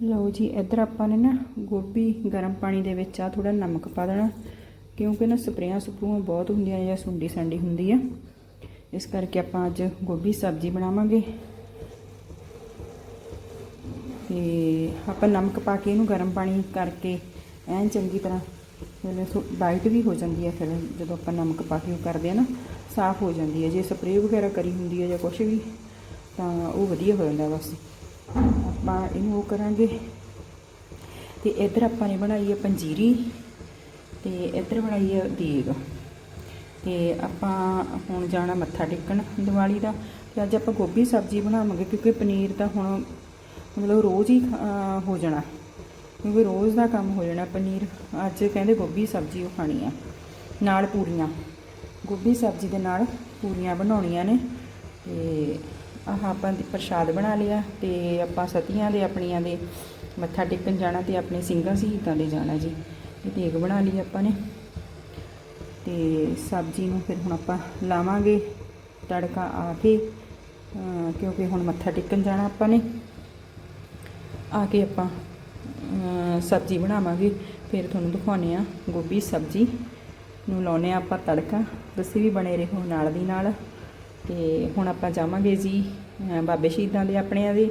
ਲਓ ਜੀ, ਇੱਧਰ ਆਪਾਂ ਨੇ ਨਾ ਗੋਭੀ ਗਰਮ ਪਾਣੀ ਦੇ ਵਿੱਚ ਆ ਥੋੜਾ ਨਮਕ ਪਾ ਦੇਣਾ, ਕਿਉਂਕਿ ਨਾ ਸਪਰੇਆਂ ਸਪਰੂਆਂ ਬਹੁਤ ਹੁੰਦੀਆਂ ਜਾਂ ਸੁੰਡੀ ਸੰਡੀ ਹੁੰਦੀ ਆ। ਇਸ ਕਰਕੇ ਆਪਾਂ ਅੱਜ ਗੋਭੀ ਸਬਜ਼ੀ ਬਣਾਵਾਂਗੇ। ਤੇ ਆਪਾਂ ਨਮਕ ਪਾ ਕੇ ਇਹਨੂੰ ਗਰਮ ਪਾਣੀ ਕਰਕੇ ਐਨ ਚੰਗੀ ਤਰ੍ਹਾਂ ਮਤਲਬ ਵਾਈਟ ਵੀ ਹੋ ਜਾਂਦੀ ਹੈ ਫਿਰ ਜਦੋਂ ਆਪਾਂ ਨਮਕ ਪਾ ਕੇ ਉਹ ਕਰਦੇ ਆ ਨਾ, ਸਾਫ਼ ਹੋ ਜਾਂਦੀ ਹੈ ਜੇ ਸਪਰੇਅ ਵਗੈਰਾ ਕਰੀ ਹੁੰਦੀ ਹੈ ਜਾਂ ਕੁਝ ਵੀ, ਤਾਂ ਉਹ ਵਧੀਆ ਹੋ ਜਾਂਦਾ ਬਸ। ਆਪਾਂ ਇਹਨੂੰ ਉਹ ਕਰਾਂਗੇ। ਤੇ ਇੱਧਰ ਆਪਾਂ ਨੇ ਬਣਾਈ ਹੈ ਪੰਜੀਰੀ ਤੇ ਇੱਧਰ ਬਣਾਈ ਹੈ ਦੇਗ। ਤੇ ਆਪਾਂ ਹੁਣ ਜਾਣਾ ਮੱਥਾ ਟੇਕਣ ਦੀਵਾਲੀ ਦਾ। ਤੇ ਅੱਜ ਆਪਾਂ ਗੋਭੀ ਸਬਜ਼ੀ ਬਣਾਵਾਂਗੇ ਕਿਉਂਕਿ ਪਨੀਰ ਤਾਂ ਹੁਣ ਮਤਲਬ ਰੋਜ਼ ਹੀ ਅਹ, ਹੋ ਜਾਣਾ। ਕਿਉਂਕਿ ਰੋਜ਼ ਦਾ ਕੰਮ ਹੋ ਜਾਣਾ ਪਨੀਰ। ਅੱਜ ਕਹਿੰਦੇ ਗੋਭੀ ਸਬਜ਼ੀ ਉਹ ਖਾਣੀ ਆ ਨਾਲ ਪੂਰੀਆਂ। ਗੋਭੀ ਸਬਜ਼ੀ ਦੇ ਨਾਲ ਪੂਰੀਆਂ ਬਣਾਉਣੀਆਂ ਨੇ। ਤੇ ਆਹ ਆਪਾਂ ਦੀ ਪ੍ਰਸ਼ਾਦ ਬਣਾ ਲਿਆ ਤੇ ਆਪਾਂ ਸਤੀਆਂ ਦੇ ਆਪਣੀਆਂ ਦੇ ਮੱਥਾ ਟੇਕਣ ਜਾਣਾ ਤੇ ਆਪਣੇ ਸਿੰਘਾਂ ਸ਼ਹੀਦਾਂ ਦੇ ਜਾਣਾ ਜੀ। ਇਹ ਦੇਗ ਬਣਾ ਲਈ ਆਪਾਂ ਨੇ। ਤੇ ਸਬਜ਼ੀ ਨੂੰ ਫਿਰ ਹੁਣ ਆਪਾਂ ਲਾਵਾਂਗੇ ਤੜਕਾ ਆ ਕੇ ਕਿਉਂਕਿ ਹੁਣ ਮੱਥਾ ਟੇਕਣ ਜਾਣਾ ਆਪਾਂ ਨੇ। ਆ ਕੇ ਆਪਾਂ ਸਬਜ਼ੀ ਬਣਾਵਾਂਗੇ। ਫਿਰ ਤੁਹਾਨੂੰ ਦਿਖਾਉਨੇ ਆ ਗੋਭੀ ਸਬਜ਼ੀ ਨੂੰ ਲਾਉਨੇ ਆ ਆਪਾਂ ਤੜਕਾ। ਤੁਸੀਂ ਵੀ ਬਣੇ ਰਹੋ ਨਾਲ ਦੀ ਨਾਲ। ਤੇ ਹੁਣ ਆਪਾਂ ਜਾਵਾਂਗੇ ਜੀ ਬਾਬੇ ਸ਼ਹੀਦਾਂ ਦੇ ਆਪਣਿਆਂ ਦੇ,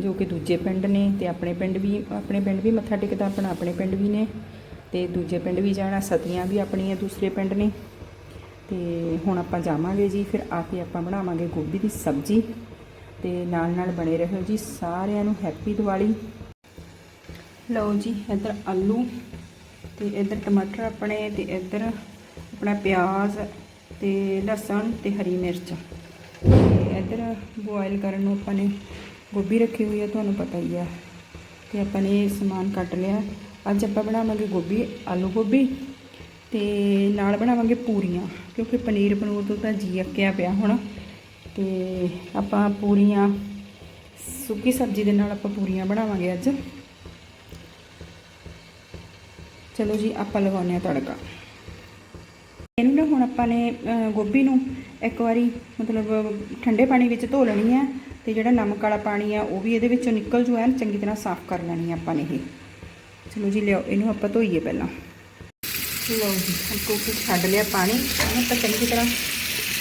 ਜੋ ਕਿ ਦੂਜੇ ਪਿੰਡ ਨੇ ਤੇ ਆਪਣੇ ਪਿੰਡ ਵੀ, ਆਪਣੇ ਪਿੰਡ ਵੀ ਮੱਥਾ ਟੇਕਦਾ, ਆਪਣਾ ਆਪਣੇ ਪਿੰਡ ਵੀ ਨੇ ਤੇ ਦੂਜੇ ਪਿੰਡ ਵੀ ਜਾਣਾ, ਸਤੀਆਂ ਵੀ ਆਪਣੀਆਂ ਦੂਸਰੇ ਪਿੰਡ ਨੇ। ਤੇ ਹੁਣ ਆਪਾਂ ਜਾਵਾਂਗੇ ਜੀ, ਫਿਰ ਆ ਕੇ ਆਪਾਂ ਬਣਾਵਾਂਗੇ ਗੋਭੀ ਦੀ ਸਬਜ਼ੀ ਤੇ ਨਾਲ ਨਾਲ ਬਣੇ ਰਹੋ ਜੀ ਸਾਰਿਆਂ ਨੂੰ ਹੈਪੀ ਦੀਵਾਲੀ। ਲਓ ਜੀ, ਇੱਧਰ ਆਲੂ ਤੇ ਇੱਧਰ ਟਮਾਟਰ ਆਪਣੇ ਤੇ ਇੱਧਰ ਆਪਣਾ ਪਿਆਜ਼ ਤੇ ਲਸਣ ਤੇ ਹਰੀ ਮਿਰਚ। ਤੇ ਇੱਧਰ ਬੋਇਲ ਕਰਨ ਨੂੰ ਆਪਾਂ ਨੇ ਗੋਭੀ ਰੱਖੀ ਹੋਈ ਹੈ ਤੁਹਾਨੂੰ ਪਤਾ ਹੀ ਆ। ਤੇ ਆਪਾਂ ਨੇ ਇਹ ਸਮਾਨ ਕੱਟ ਲਿਆ। ਅੱਜ ਆਪਾਂ ਬਣਾਵਾਂਗੇ ਗੋਭੀ, ਆਲੂ ਗੋਭੀ ਤੇ ਨਾਲ ਬਣਾਵਾਂਗੇ ਪੂਰੀਆਂ, ਕਿਉਂਕਿ ਪਨੀਰ ਪਨੂਰ ਤੋਂ ਤਾਂ ਜੀ ਅੱਕਿਆ ਪਿਆ ਹੁਣ। ਤੇ ਆਪਾਂ ਪੂਰੀਆਂ, ਸੁੱਕੀ ਸਬਜ਼ੀ ਦੇ ਨਾਲ ਆਪਾਂ ਪੂਰੀਆਂ ਬਣਾਵਾਂਗੇ ਅੱਜ। ਚਲੋ ਜੀ, ਆਪਾਂ ਲਗਾਉਂਦੇ ਹਾਂ ਤੜਕਾ। ਇਹਨੂੰ ਨਾ ਹੁਣ ਆਪਾਂ ਨੇ ਗੋਭੀ ਨੂੰ ਇੱਕ ਵਾਰੀ ਮਤਲਬ ਠੰਡੇ ਪਾਣੀ ਵਿੱਚ ਧੋ ਲੈਣੀ ਹੈ ਤੇ ਜਿਹੜਾ ਨਮਕ ਵਾਲਾ ਪਾਣੀ ਆ ਉਹ ਵੀ ਇਹਦੇ ਵਿੱਚੋਂ ਨਿਕਲ ਜੂ ਐਨ, ਚੰਗੀ ਤਰ੍ਹਾਂ ਸਾਫ਼ ਕਰ ਲੈਣੀ ਆ ਆਪਾਂ ਨੇ ਇਹ। ਚਲੋ ਜੀ ਲਿਓ ਇਹਨੂੰ ਆਪਾਂ ਧੋਈਏ ਪਹਿਲਾਂ। ਲਓ ਜੀ, ਹੁਣ ਕੋਕੀ ਛੱਡ ਲਿਆ ਪਾਣੀ, ਇਹਨੂੰ ਆਪਾਂ ਚੰਗੀ ਤਰ੍ਹਾਂ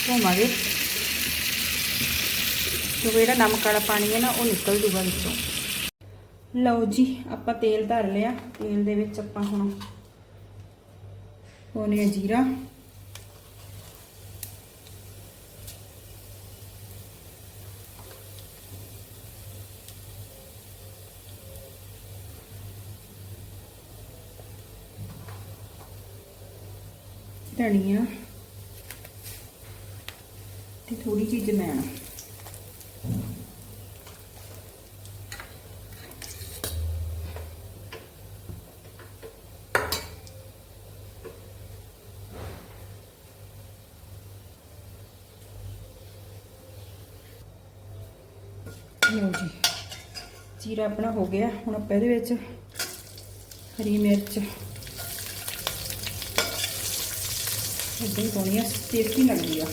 ਧੋਵਾਂਗੇ। ਕਿਉਂਕਿ ਜਿਹੜਾ ਨਮਕ ਵਾਲਾ ਪਾਣੀ ਹੈ ਨਾ, ਉਹ ਨਿਕਲ ਜੂਗਾ ਵਿੱਚੋਂ। ਲਓ ਜੀ, ਆਪਾਂ ਤੇਲ ਧਰ ਲਿਆ। ਤੇਲ ਦੇ ਵਿੱਚ ਆਪਾਂ ਹੁਣ ਪਾਉਣੇ ਆ ਜੀਰਾ। ਧਨੀਆ ਤੇ ਥੋੜੀ ਜਿਹੀ ਜਮੈਣ ਲਓ ਜੀ, ਜੀਰਾ ਆਪਣਾ ਹੋ ਗਿਆ। ਹੁਣ ਆਪਾਂ ਇਹਦੇ ਵਿੱਚ ਹਰੀ ਮਿਰਚ ਇੱਦਾਂ ਹੀ ਪਾਉਣੀ ਆ ਟੇਸਟੀ ਲੱਗਦੀ ਆ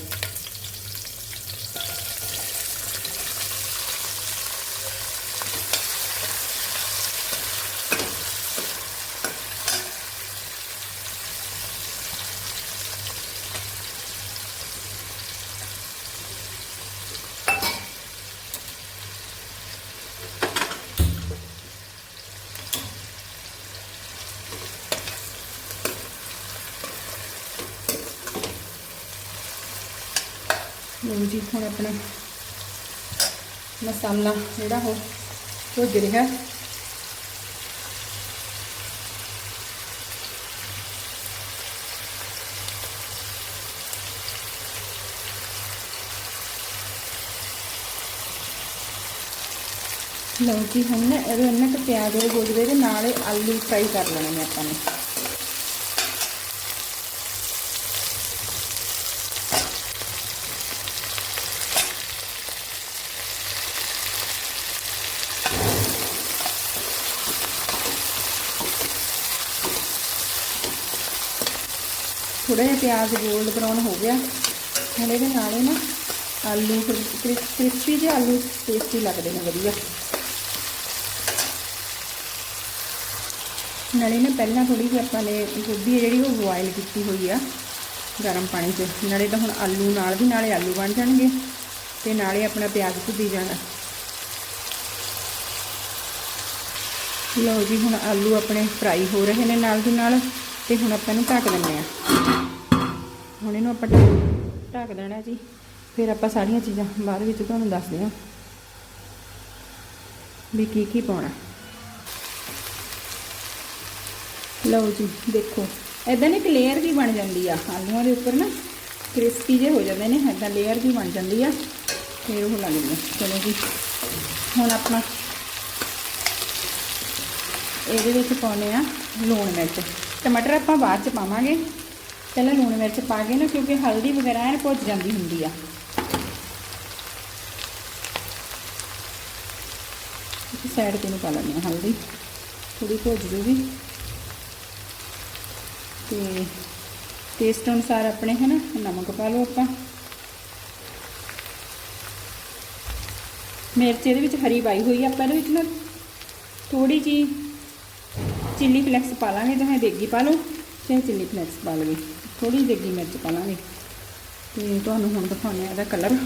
ਲਓ ਜੀ, ਹੁਣ ਆਪਣਾ ਮਸਾਲਾ ਜਿਹੜਾ ਉਹ ਭੁੱਜ ਰਿਹਾ। ਲਓ ਜੀ, ਹੁਣ ਨਾ ਇਹਦੇ ਅੰਦਰ ਤੇ ਪਿਆਜ਼ ਦੇ ਗੋਲਵੇ ਦੇ ਨਾਲ ਆਲੂ ਫਰਾਈ ਕਰ ਲੈਣੇ ਨੇ ਆਪਾਂ ਨੇ। ਥੋੜਾ ਜਿਹਾ ਪਿਆਜ਼ ਗੋਲਡ ਬਰਾਊਨ ਹੋ ਗਿਆ। ਹੁਣ ਇਹਦੇ ਨਾਲ ਹੀ ਨਾ ਆਲੂ ਕ੍ਰਿਸਪੀ ਜਿਹੇ ਆਲੂ ਟੇਸਟੀ ਲੱਗਦੇ ਨੇ ਵਧੀਆ। ਨਾਲੇ ਨਾ ਪਹਿਲਾਂ ਥੋੜੀ ਜਿਹੀ ਆਪਾਂ ਨੇ ਗੋਭੀ ਹੈ ਜਿਹੜੀ ਉਹ ਬੋਇਲ ਕੀਤੀ ਹੋਈ ਆ ਗਰਮ ਪਾਣੀ 'ਚ। ਨਾਲੇ ਤਾਂ ਹੁਣ ਆਲੂ ਨਾਲ ਵੀ ਨਾਲੇ ਆਲੂ ਬਣ ਜਾਣਗੇ ਤੇ ਨਾਲੇ ਆਪਣਾ ਪਿਆਜ਼ ਭੁੱਜੀ ਜਾਣਾ। ਲਓ ਜੀ, ਹੁਣ ਆਲੂ ਆਪਣੇ ਫਰਾਈ ਹੋ ਰਹੇ ਨੇ ਨਾਲ ਦੀ ਨਾਲ ਤੇ ਹੁਣ ਆਪਾਂ ਇਹਨੂੰ ਢੱਕ ਦਿੰਦੇ ਆ ਹੁਣ ਇਹਨੂੰ ਆਪਾਂ ਢੱਕ ਦੇਣਾ ਜੀ। ਫਿਰ ਆਪਾਂ ਸਾਰੀਆਂ ਚੀਜ਼ਾਂ ਬਾਅਦ ਵਿੱਚ ਤੁਹਾਨੂੰ ਦੱਸਦੇ ਹਾਂ ਵੀ ਕੀ ਕੀ ਪਾਉਣਾ। ਲਓ ਜੀ, ਦੇਖੋ। ਇਦਾਂ ਨੇ ਇੱਕ ਲੇਅਰ ਵੀ ਬਣ ਜਾਂਦੀ ਆ। ਆਲੂਆਂ ਦੇ ਉੱਪਰ ਨਾ ਕ੍ਰਿਸਪੀ ਜੇ ਹੋ ਜਾਂਦੇ ਨੇ ਇਦਾਂ ਲੇਅਰ ਵੀ ਬਣ ਜਾਂਦੀ ਆ। ਫਿਰ ਉਹ ਲੱਗਦੀ ਆ ਚਲੋ ਜੀ, ਹੁਣ ਆਪਣਾ ਇਹਦੇ ਵਿੱਚ ਪਾਉਨੇ ਆ ਲੂਣ ਮਿਰਚ। ਟਮਾਟਰ ਆਪਾਂ ਬਾਅਦ ਚ ਪਾਵਾਂਗੇ। ਪਹਿਲਾਂ ਲੂਣ ਮਿਰਚ ਪਾ ਕੇ ਨਾ, ਕਿਉਂਕਿ ਹਲਦੀ ਵਗੈਰਾ ਐਨ ਭੁੱਜ ਜਾਂਦੀ ਹੁੰਦੀ ਆ। ਇੱਕ ਸਾਈਡ ਤੇ ਨੂੰ ਪਾ ਲੈਂਦੇ ਹਾਂ ਹਲਦੀ। ਥੋੜੀ ਭੁੱਜ ਜੂਗੀ। ਤੇ ਟੇਸਟ ਅਨੁਸਾਰ ਆਪਣੇ, ਹੈ ਨਾ, ਨਮਕ ਪਾ ਲਓ ਆਪਾਂ। ਮਿਰਚ ਇਹਦੇ ਵਿੱਚ ਹਰੀ ਪਾਈ ਹੋਈ ਆ ਆਪਾਂ ਇਹਦੇ ਵਿੱਚ ਨਾ। ਥੋੜੀ ਜੀ ਚਿੱਲੀ ਫਲੈਕਸ ਪਾ ਲਾਂਗੇ ਚਾਹੇ ਦੇਗੀ ਪਾ ਲਓ। ਚਾਹੇ ਚਿੱਲੀ ਫਲੈਕਸ ਪਾ ਲਵੇ। ਥੋੜੀ ਦੇਗੀ ਮਿਰਚ ਪਾ ਲਾਂਗੇ। ਤੇ ਤੁਹਾਨੂੰ ਹੁਣ ਦਿਖਾਉਂਦੇ ਆ ਇਹਦਾ ਕਲਰ।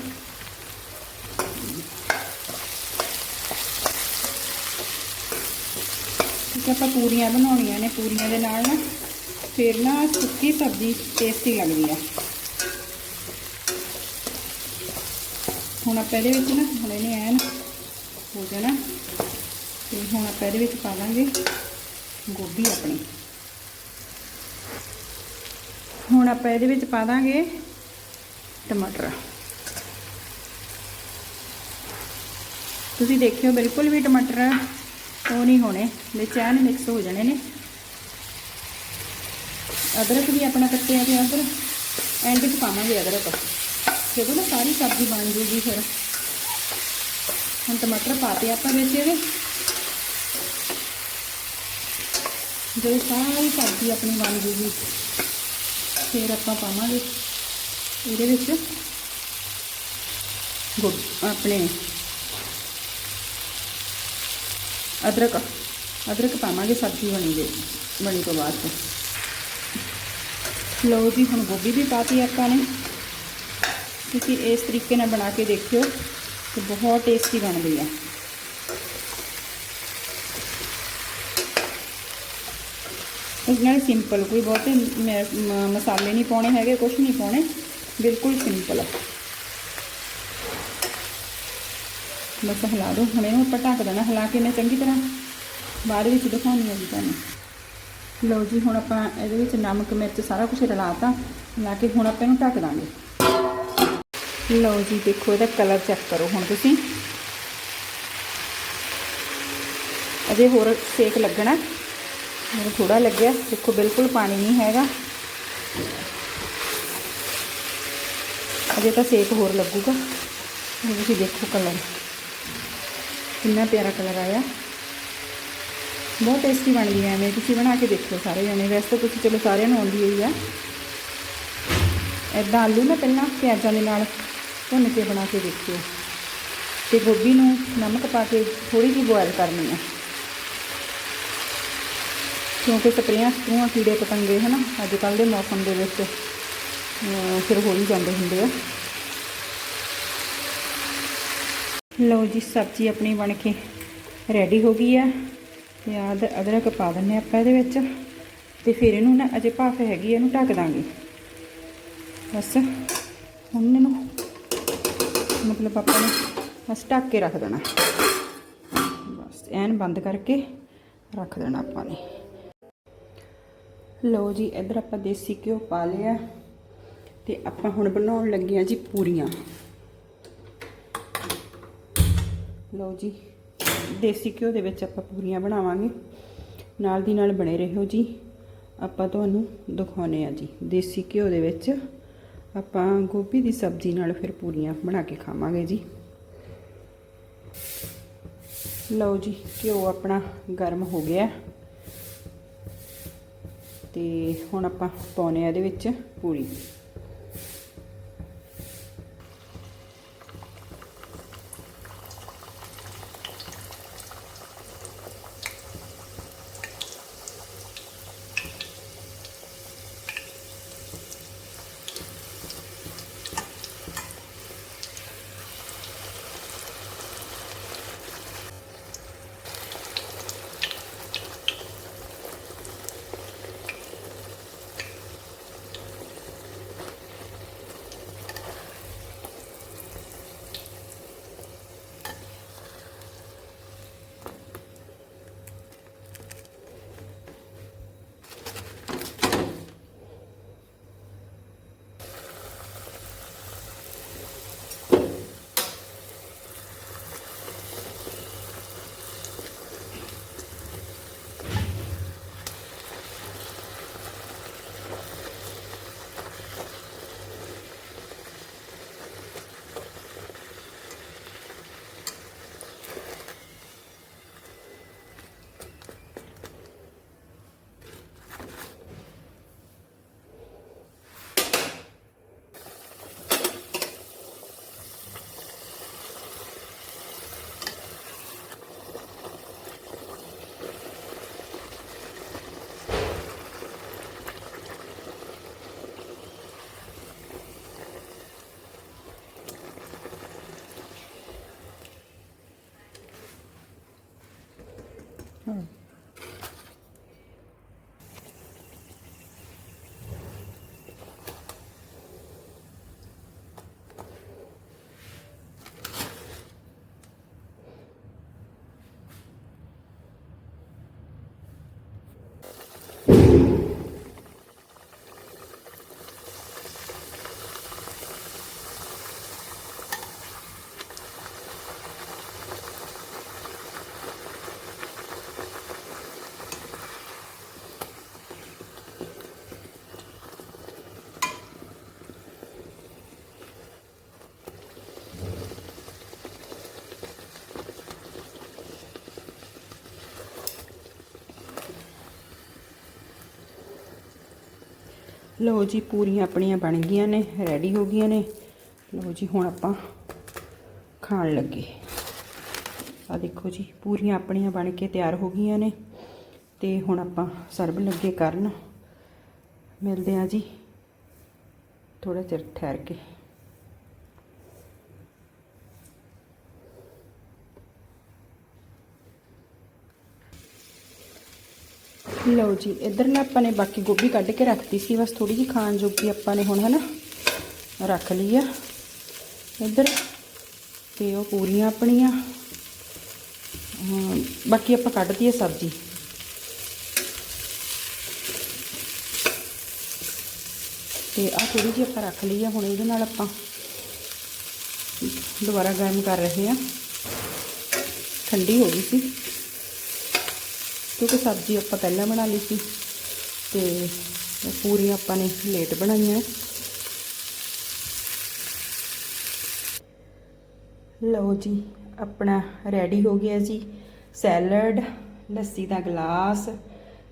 ਕਿ ਆਪਾਂ ਪੂਰੀਆਂ ਬਣਾਉਣੀਆਂ ਨੇ। ਪੂਰੀਆਂ ਦੇ ਨਾਲ ਨਾ ਫਿਰ ਨਾ ਸੁੱਕੀ ਸਬਜ਼ੀ ਟੇਸਟੀ ਲੱਗਦੀ ਆ। ਹੁਣ ਆਪਾਂ ਇਹਦੇ ਵਿੱਚ ਨਾ, ਹੁਣੇ ਇਹਨੇ ਐਨ ਹੋ ਜਾਣਾ। ਤੇ ਹੁਣ ਆਪਾਂ ਇਹਦੇ ਵਿੱਚ ਪਾ ਲਾਂਗੇ ਗੋਭੀ ਆਪਣੀ। ਹੁਣ ਆਪਾਂ ਇਹਦੇ ਵਿੱਚ ਪਾ ਦਾਂਗੇ ਟਮਾਟਰ। ਤੁਸੀਂ ਦੇਖਿਓ, ਬਿਲਕੁਲ ਵੀ ਟਮਾਟਰ ਉਹ ਨਹੀਂ ਹੋਣੇ। ਵਿੱਚ ਐਨ ਮਿਕਸ ਹੋ ਜਾਣੇ ਨੇ। ਅਦਰਕ ਵੀ ਆਪਣਾ ਕੱਟਿਆ ਤੇ ਅਦਰ ਐਂਡ ਵਿੱਚ ਪਾਵਾਂਗੇ ਅਦਰਕ। ਜਦੋਂ ਨਾ, ਸਾਰੀ ਸਬਜ਼ੀ ਬਣ ਜੂਗੀ ਫਿਰ। ਹੁਣ ਟਮਾਟਰ ਪਾਤੇ ਆਪਾਂ ਵਿੱਚ ਇਹਦੇ। ਜਦੋਂ ਸਾਰੀ ਸਬਜ਼ੀ ਆਪਣੀ ਬਣ ਜੂਗੀ। ਫਿਰ ਆਪਾਂ ਪਾਵਾਂਗੇ। ਇਹਦੇ ਵਿੱਚ ਗੋ ਆਪਣੇ ਅਦਰਕ ਅਦਰਕ ਪਾਵਾਂਗੇ ਸਬਜ਼ੀ ਬਣੀ ਦੇ ਬਣੀ ਤੋਂ ਬਾਅਦ। ਚ ਲਓ ਜੀ, ਹੁਣ ਗੋਭੀ ਵੀ ਪਾਤੀ ਆਪਾਂ ਨੇ। ਤੁਸੀਂ ਇਸ ਤਰੀਕੇ ਨਾਲ ਬਣਾ ਕੇ ਦੇਖਿਓ ਤੇ ਬਹੁਤ ਟੇਸਟੀ ਬਣਦੀ ਹੈ ਇਸ ਨਾਲ ਸਿੰਪਲ ਕੋਈ ਬਹੁਤੇ ਮ- ਮਸਾਲੇ ਨਹੀਂ ਪਾਉਣੇ ਹੈਗੇ ਕੁਝ ਨਹੀਂ ਪਾਉਣੇ, ਬਿਲਕੁਲ ਸਿੰਪਲ ਬਸ ਹਿਲਾ ਦਿਓ ਹੁਣ ਇਹਨੂੰ ਆਪਾਂ ਢੱਕ ਦੇਣਾ, ਹਿਲਾ ਕੇ ਮੈਂ ਚੰਗੀ ਤਰ੍ਹਾਂ ਬਾਅਦ ਵਿੱਚ ਦਿਖਾਉਣੀ ਹੈ ਜੀ ਤੁਹਾਨੂੰ। ਲਓ ਜੀ, ਹੁਣ ਆਪਾਂ ਇਹਦੇ ਵਿੱਚ ਨਮਕ, ਮਿਰਚ ਸਾਰਾ ਕੁਝ ਰਲਾਤਾ ਲਾ ਕੇ ਹੁਣ ਆਪਾਂ ਇਹਨੂੰ ਢੱਕ ਦਾਂਗੇ। ਲਓ ਜੀ, ਦੇਖੋ ਇਹਦਾ ਕਲਰ ਚੈੱਕ ਕਰੋ ਹੁਣ ਤੁਸੀਂ। ਅਜੇ ਹੋਰ ਸੇਕ ਲੱਗਣਾ। ਮੈਨੂੰ ਥੋੜਾ ਲੱਗਿਆ। ਦੇਖੋ, ਬਿਲਕੁਲ ਪਾਣੀ ਨਹੀਂ ਹੈਗਾ। ਅਜੇ ਤਾਂ ਸੇਕ ਹੋਰ ਲੱਗੂਗਾ। ਤੁਸੀਂ ਦੇਖੋ ਕਲਰ। ਕਿੰਨਾ ਪਿਆਰਾ ਕਲਰ ਆਇਆ। ਬਹੁਤ ਟੇਸਟੀ ਬਣਦੀ ਹੈ ਐਵੇਂ। ਤੁਸੀਂ ਬਣਾ ਕੇ ਦੇਖੋ ਸਾਰੇ ਜਣੇ। ਵੈਸੇ ਤਾਂ ਤੁਸੀਂ ਚਲੋ ਸਾਰਿਆਂ ਨੂੰ ਆਉਂਦੀ ਹੋਈ ਆ। ਐਦਾਂ ਆਲੂ ਨਾ ਪਹਿਲਾਂ ਪਿਆਜ਼ਾਂ ਦੇ ਨਾਲ ਭੁੰਨ ਕੇ ਬਣਾ ਕੇ ਦੇਖਿਓ। ਤੇ ਗੋਭੀ ਨੂੰ ਨਮਕ ਪਾ ਕੇ ਥੋੜੀ ਜਿਹੀ ਬੋਇਲ ਕਰਨੀ ਆ। ਕਿਉਂਕਿ ਸਪਰੇਆਂ ਸਪਰੂਆਂ ਕੀੜੇ ਪਤੰਗੇ, ਹਨਾ ਅੱਜ ਕੱਲ ਦੇ ਮੌਸਮ ਦੇ ਵਿੱਚ ਫਿਰ ਹੋ ਹੀ ਜਾਂਦੇ ਹੁੰਦੇ ਆ। ਲਓ ਜੀ, ਸਬਜ਼ੀ ਆਪਣੀ ਬਣ ਕੇ ਰੈਡੀ ਹੋ ਗਈ ਆ। ਤੇ ਆਦ ਅਦਰਕ ਪਾ ਦਿੰਨੇ ਆਪਾਂ ਇਹਦੇ ਵਿੱਚ ਤੇ ਫਿਰ ਇਹਨੂੰ ਨਾ ਅਜੇ ਭਾਫ ਹੈਗੀ ਇਹਨੂੰ ਢੱਕ ਦਾਂਗੇ। ਬਸ, ਹੁਣ ਇਹਨੂੰ ਮਤਲਬ ਆਪਾਂ ਨੇ ਬਸ ਢੱਕ ਕੇ ਰੱਖ ਦੇਣਾ। ਬਸ, ਐਨ ਬੰਦ ਕਰਕੇ ਰੱਖ ਦੇਣਾ ਆਪਾਂ ਨੇ। ਲਓ ਜੀ, ਇੱਧਰ ਆਪਾਂ ਦੇਸੀ ਘਿਓ ਪਾ ਲਿਆ ਤੇ ਆਪਾਂ ਹੁਣ ਬਣਾਉਣ ਲੱਗੇ ਆ ਜੀ ਪੂਰੀਆਂ। ਲਓ ਜੀ, ਦੇਸੀ ਘਿਓ ਦੇ ਵਿੱਚ ਆਪਾਂ ਪੂਰੀਆਂ ਬਣਾਵਾਂਗੇ। ਨਾਲ ਦੀ ਨਾਲ ਬਣੇ ਰਹੋ ਜੀ। ਆਪਾਂ ਤੁਹਾਨੂੰ ਦਿਖਾਉਨੇ ਆ ਜੀ, ਦੇਸੀ ਘਿਓ ਦੇ ਵਿੱਚ ਆਪਾਂ ਗੋਭੀ ਦੀ ਸਬਜ਼ੀ ਨਾਲ ਫਿਰ ਪੂਰੀਆਂ ਬਣਾ ਕੇ ਖਾਵਾਂਗੇ ਜੀ। ਲਓ ਜੀ, ਘਿਓ ਆਪਣਾ ਗਰਮ ਹੋ ਗਿਆ। ਤੇ ਹੁਣ ਆਪਾਂ ਪਾਉਨੇ ਆ ਇਹਦੇ ਵਿੱਚ ਪੂਰੀ। ਹਾਂ ਲਓ ਜੀ, ਪੂਰੀਆਂ ਆਪਣੀਆਂ ਬਣ ਗਈਆਂ ਨੇ ਰੈਡੀ ਹੋ ਗਈਆਂ ਨੇ। ਲਓ ਜੀ, ਹੁਣ ਆਪਾਂ ਖਾਣ ਲੱਗੇ। ਆ ਦੇਖੋ ਜੀ, ਪੂਰੀਆਂ ਆਪਣੀਆਂ ਬਣ ਕੇ ਤਿਆਰ ਹੋ ਗਈਆਂ ਨੇ ਤੇ ਹੁਣ ਆਪਾਂ ਸਰਬ ਲੱਗੇ ਕਰਨ। ਮਿਲਦੇ ਆ ਜੀ ਥੋੜਾ ਚਿਰ ਠਹਿਰ ਕੇ। ਲਓ ਜੀ ਇੱਧਰ ਨਾ ਆਪਾਂ ਨੇ ਬਾਕੀ ਗੋਭੀ ਕੱਢ ਕੇ ਰੱਖਤੀ ਸੀ ਬਸ ਥੋੜੀ ਜਿਹੀ ਖਾਣ ਜੋਗੀ ਆਪਾਂ ਨੇ ਹੁਣ ਹਨਾ? ਰੱਖ ਲਈ ਆ। ਇੱਧਰ ਤੇ ਉਹ ਪੂਰੀਆਂ ਆਪਣੀਆਂ। ਅਮ, ਬਾਕੀ ਆਪਾਂ ਕੱਢਤੀ ਹੈ ਸਬਜ਼ੀ। ਤੇ ਆ ਥੋੜੀ ਜਿਹੀ ਆਪਾਂ ਰੱਖ ਲਈ ਆ ਹੁਣ ਇਹਦੇ ਨਾਲ ਆਪਾਂ ਦੁਬਾਰਾ ਗਰਮ ਕਰ ਰਹੇ ਆ। ਠੰਡੀ ਹੋ ਗਈ ਸੀ। ਕਿਉਂਕਿ ਸਬਜ਼ੀ ਆਪਾਂ ਪਹਿਲਾਂ ਬਣਾ ਲਈ ਸੀ ਤੇ ਇਹ ਪੂਰੀਆਂ ਆਪਾਂ ਨੇ ਲੇਟ ਬਣਾਈਆਂ। ਲਓ ਜੀ, ਆਪਣਾ ਰੈਡੀ ਹੋ ਗਿਆ ਜੀ। ਸੈਲਡ ਲੱਸੀ ਦਾ ਗਲਾਸ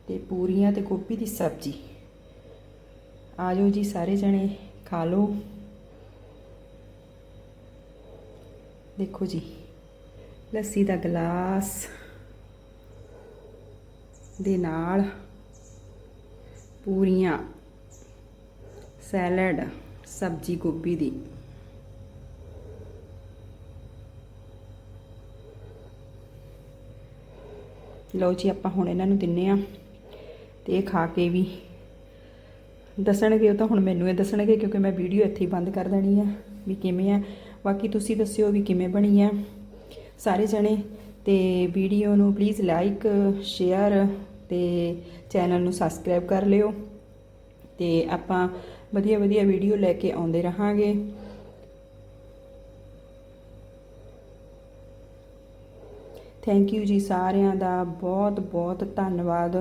ਤੇ ਪੂਰੀਆਂ ਤੇ ਗੋਭੀ ਦੀ ਸਬਜ਼ੀ। ਆ ਜਾਓ ਜੀ, ਸਾਰੇ ਜਣੇ ਖਾ ਲਓ। ਦੇਖੋ ਜੀ, ਲੱਸੀ ਦਾ ਗਲਾਸ। ਦੇ ਨਾਲ ਪੂਰੀਆਂ ਸੈਲਡ, ਸਬਜੀ ਗੋਭੀ ਦੀ। ਲਓ ਜੀ, ਆਪਾਂ ਹੁਣ ਇਹਨਾਂ ਨੂੰ ਦਿੰਨੇ ਆ ਤੇ ਇਹ ਖਾ ਕੇ ਵੀ ਦੱਸਣਗੇ, ਉਹ ਤਾਂ ਹੁਣ ਮੈਨੂੰ ਇਹ ਦੱਸਣਗੇ ਕਿਉਂਕਿ ਮੈਂ ਵੀਡੀਓ ਇੱਥੇ ਹੀ ਬੰਦ ਕਰ ਦੇਣੀ ਆ ਵੀ ਕਿਵੇਂ ਆ। ਬਾਕੀ ਤੁਸੀਂ ਦੱਸਿਓ ਵੀ ਕਿਵੇਂ ਬਣੀ ਆ। ਸਾਰੇ ਜਣੇ ਤੇ ਵੀਡੀਓ ਨੂੰ ਪਲੀਜ਼ ਲਾਈਕ ਸ਼ੇਅਰ ਤੇ ਚੈਨਲ ਨੂੰ ਸਬਸਕ੍ਰਾਈਬ ਕਰ ਲਿਓ। ਤੇ ਆਪਾਂ ਵਧੀਆ ਵਧੀਆ ਵੀਡੀਓ ਲੈ ਕੇ ਆਉਂਦੇ ਰਹਾਂਗੇ। ਥੈਂਕ ਯੂ ਜੀ ਸਾਰਿਆਂ ਦਾ। ਬਹੁਤ ਬਹੁਤ ਧੰਨਵਾਦ।